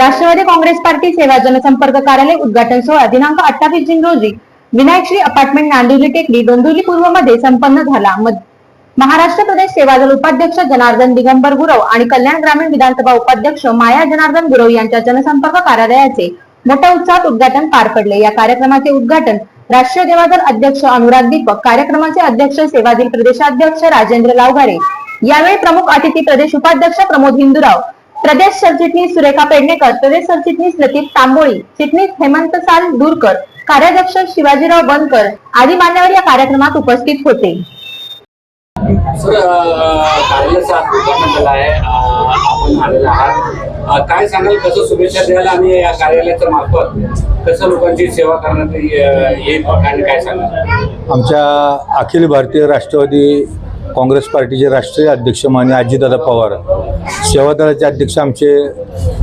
Rashtrawadi Congress party सेवा जनसंपर्क कार्यालय उद्घाटन सोहळा दिनांक अठ्ठावीस जून रोजी. विनायकश्री अपार्टमेंट नांदिवली टेकडी डोंबिवली पूर्वमध्ये संपन्न झाला. महाराष्ट्र प्रदेश सेवादल उपाध्यक्ष जनार्दन दिगंबर गुरव आणि कल्याण ग्रामीण विधानसभा उपाध्यक्ष माया जनार्दन गुरव यांच्या जनसंपर्क कार्यालयाचे मोठ्या उत्साहात उद्घाटन पार पडले. या कार्यक्रमाचे उद्घाटन राष्ट्रीय सेवादल अध्यक्ष अनुराग दीपक कार्यक्रमाचे अध्यक्ष सेवादील प्रदेशाध्यक्ष राजेंद्र लावघारे यावेळी प्रमुख अतिथी प्रदेश उपाध्यक्ष प्रमोद हिंदुराव प्रदेश सरचिटणीस सुरेखा पेडणेकर प्रदेश सरचिटणीस लतीफ तांबोळी चिटणीस हेमंत साल दूरकर कार्याध्यक्ष शिवाजीराव बनकर आदी मान्यवर या कार्यक्रमात उपस्थित होते. सर अ, कार्यालयाचा आज उद्घाटन झालं आहे. अ, आपण आलेलो आहात. अ, काय सांगाल? कसं शुभेच्छा आणि या कार्यालयाच्या मार्फत कसं लोकांची सेवा करण्यात ये- येईल आणि काय सांगाल? आमच्या अखिल भारतीय राष्ट्रवादी काँग्रेस पार्टीचे राष्ट्रीय अध्यक्ष मान्य अजितदादा पवार सेवादलाचे अध्यक्ष आमचे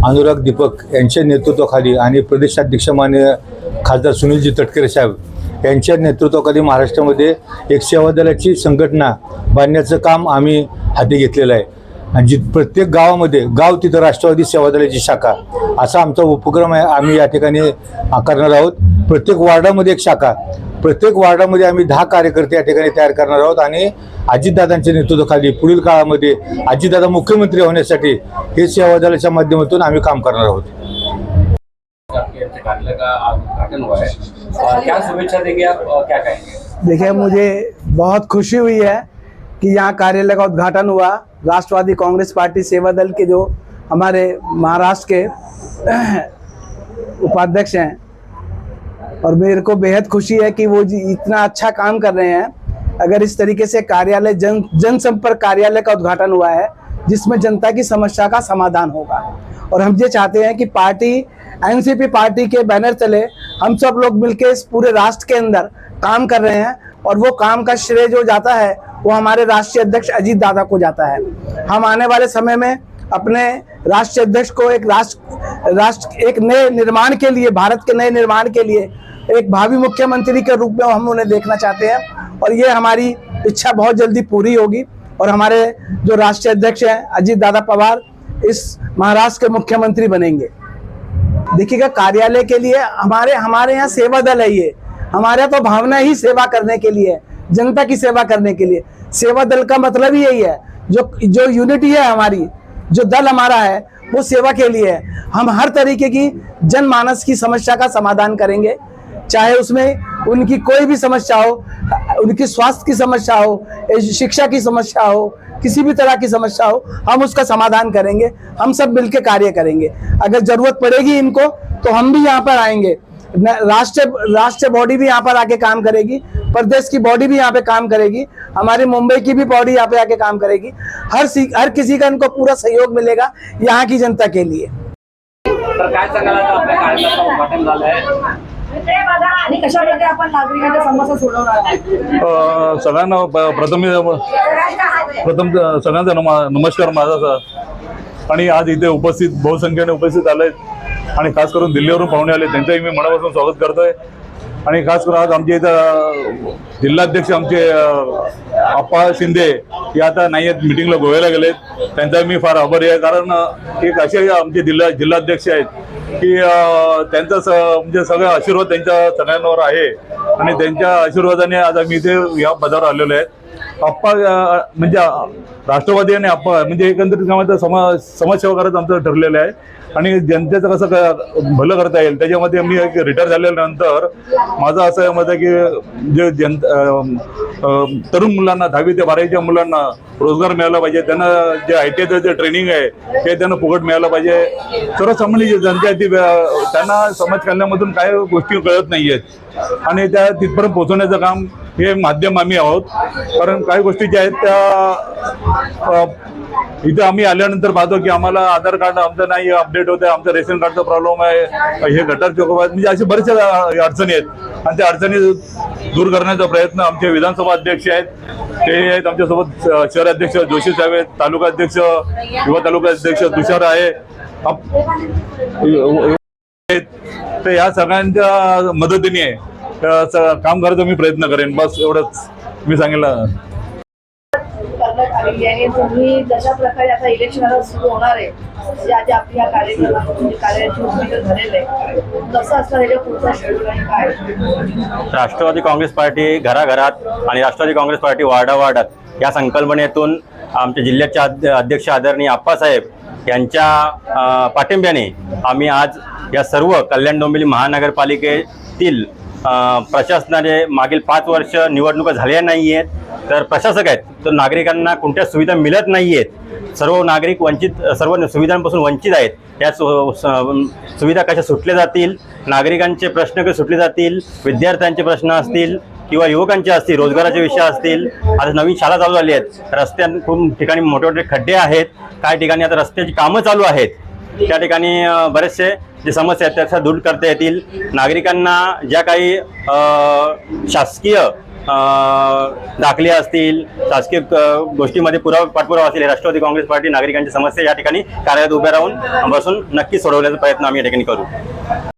अनुराग दीपक यांच्या नेतृत्वाखाली आणि प्रदेशाध्यक्ष मान्य खासदार सुनीलजी तटकरे साहेब यांच्या नेतृत्वाखाली महाराष्ट्रामध्ये एक सेवादलाची संघटना बांधण्याचं काम आम्ही हाती घेतलेलं आहे. आणि जी प्रत्येक गावामध्ये गाव तिथं राष्ट्रवादी सेवादलाची शाखा असा आमचा उपक्रम आहे. आम्ही या ठिकाणी करणार आहोत. प्रत्येक वार्डामध्ये एक शाखा प्रत्येक वार्डामध्ये आम्ही दहा कार्यकर्ते या ठिकाणी तयार करणार आहोत आणि अजितदादांच्या नेतृत्वाखाली पुढील काळामध्ये अजितदादा मुख्यमंत्री होण्यासाठी हे सेवा दलाच्या माध्यमातून आम्ही काम करणार आहोत. है अ, क्या शुभेच्छा देंगे आप? अ, क्या कहेंगे? देखिए मुझे बहुत खुशी हुई है कि यहाँ कार्यालय का उद्घाटन हुआ। राष्ट्रवादी कांग्रेस पार्टी सेवा दल के जो हमारे महाराष्ट्र के उपाध्यक्ष हैं। और मेरे को बेहद खुशी है कि वो जी इतना अच्छा काम कर रहे हैं। अगर इस तरीके से कार्यालय, जन, जनसंपर्क कार्यालय का उद्घाटन हुआ है, जिसमें जनता की समस्या का समाधान होगा। और हम ये चाहते हैं कि पार्टी, एनसीपी पार्टी के बैनर तले हम सब लोग मिलकर इस पूरे राष्ट्र के अंदर काम कर रहे हैं और वो काम का श्रेय जो जाता है, वो हमारे राष्ट्रीय अध्यक्ष अजीत दादा को जाता है। हम आने वाले समय में अपने राष्ट्रीय अध्यक्ष को एक राष्ट्र राष्ट्र, एक नए निर्माण के लिए, भारत के नए निर्माण के लिए एक भावी मुख्यमंत्री के रूप में हम उन्हें देखना चाहते हैं। और ये हमारी इच्छा बहुत जल्दी पूरी होगी। और हमारे जो राष्ट्रीय अध्यक्ष हैं, अजीत दादा पवार, इस महाराष्ट्र के मुख्यमंत्री बनेंगे। देखिएगा, कार्यालय के लिए हमारे हमारे यहाँ सेवा दल है ये। हमारे यहाँ तो भावना ही सेवा करने के लिए जनता की सेवा करने के लिए। सेवा दल का मतलब ही यही है, जो जो यूनिटी है हमारी, जो दल हमारा है, वो सेवा के लिए है। हम हर तरीके की जनमानस की समस्या का समाधान करेंगे, चाहे उसमें उनकी कोई भी समस्या हो उनकी स्वास्थ्य की समस्या हो शिक्षा की समस्या हो, किसी भी तरह की समस्या हो, हम उसका समाधान करेंगे, हम सब मिलकर कार्य करेंगे। अगर ज़रूरत पड़ेगी इनको तो हम भी यहाँ पर आएँगे। राष्ट्रीय राष्ट्रीय बॉडी भी यहाँ पर आके काम करेगी, प्रदेश की बॉडी भी यहाँ पे काम करेगी, हमारी मुंबई की भी बॉडी यहाँ पे आके काम करेगी। हर हर किसी का इनको पूरा सहयोग मिलेगा यहाँ की जनता के लिए। आणि कशा प्रकारे आपण नागरिकांच्या समस्या सोडवणार सगळ्यांना प्रथम प्रथम सगळ्यांचा नमा- नमस्कार माझा सर. आणि आज इथे उपस्थित बहुसंख्येने उपस्थित आले आणि खास करून दिल्लीवरून पाहुणे आले त्यांचंही मी मनापासून स्वागत करतोय. आणि खास करून आज आमचे इथं जिल्हाध्यक्ष आमचे अप्पा शिंदे हे आता नाही आहेत मिटिंगला गोव्याला गेलेत. त्यांचा मी फार आभारी आहे. कारण एक असे आमचे जिल्हा जिल्हाध्यक्ष आहेत. की त्यांचा स म्हणजे सगळं आशीर्वाद त्यांच्या सगळ्यांवर आहे. आणि त्यांच्या आशीर्वादाने आज आम्ही इथे या पदावर आलेलो आहे. आप्पा म्हणजे राष्ट्रवादी आणि आप्पा म्हणजे एकंदरीत गावाचं समाज समाजसेवा करायचं आमचं ठरलेलं आहे. आणि जनतेचं कसं क- भलं करता येईल त्याच्यामध्ये मी एक रिटायर झाल्यानंतर माझं असं मत आहे की जे जन तरुण मुलांना दहावी ते बारावीच्या मुलांना रोजगार मिळाला पाहिजे त्यांना जे आय टी आयचं जे ट्रेनिंग आहे ते त्यांना फुकट मिळालं पाहिजे. सर्वसामान्य जे जनता आहे ती त्यांना समाज कल्याणामधून काय गोष्टी कळत नाही आहेत आणि त्या तिथपर्यंत पोहोचवण्याचं काम हे माध्यम आम्ही आहोत. कारण काही गोष्टी ज्या आहेत त्या इथे आम्ही आल्यानंतर पाहतो की आम्हाला आधार कार्ड आमचं नाही अपडेट होत आहे आमचं रेशन कार्डचा प्रॉब्लेम आहे हे गटार चौक आहेत. म्हणजे अशा बऱ्याचशा अडचणी आहेत. आणि त्या अडचणी दूर करण्याचा प्रयत्न आमचे विधानसभा अध्यक्ष आहेत. ते आहेत आमच्यासोबत शहर शहराध्यक्ष जोशी साहेब आहेत तालुका अध्यक्ष युवा तालुका अध्यक्ष तुषार आहे. ते या सगळ्यांच्या मदतीने आहे काम करायचा मी प्रयत्न करेन. बस एवढंच मी सांगितलं आलेली आहे. आणि तुम्ही जशा प्रकारे आता इलेक्शन आता सुरू होणार आहे म्हणजे आधी आपली या कार्यक्रमात कार्याची भूमिका झालेलं आहे. कसं असणार याच्या पुढचा शेड्यूल आणि काय? राष्ट्रवादी काँग्रेस पार्टी घराघरात आणि राष्ट्रवादी काँग्रेस पार्टी वार्डावार्डात या संकल्पनेतून आमच्या जिल्ह्याचे अध्य अध्यक्ष आदरणीय आप्पासाहेब यांच्या पाठिंब्याने आम्ही आज या सर्व कल्याण डोंबिवली महानगरपालिकेतील प्रशासनाने मागील पाच वर्ष निवडणुका झाल्या नाही आहेत तर प्रशासक आहेत तर नागरिकांना कोणत्या सुविधा मिळत नाही आहेत सर्व नागरिक वंचित सर्व सुविधांपासून वंचित आहेत. या सु- सुविधा कशा सुटल्या जातील? नागरिकांचे प्रश्न कसे सुटले जातील? विद्यार्थ्यांचे प्रश्न असतील किंवा युवकांचे असतील रोजगाराचे विषय असतील? आता नवीन शाळा चालू झाली आहेत. रस्त्यां खूप ठिकाणी मोठे मोठे खड्डे आहेत. काही ठिकाणी आता रस्त्याची कामं चालू आहेत. त्या ठिकाणी बरेचसे जे समस्या आहेत त्याचा दूर करता येतील. नागरिकांना ज्या काही शासकीय दाखले असतील शासकीय गोष्टीमध्ये पुरावा पाठपुरावा असेल राष्ट्रवादी काँग्रेस पार्टी नागरिकांची समस्या या ठिकाणी कार्यालयात उभ्या राहून बसून नक्की सोडवण्याचा प्रयत्न आम्ही या ठिकाणी करू.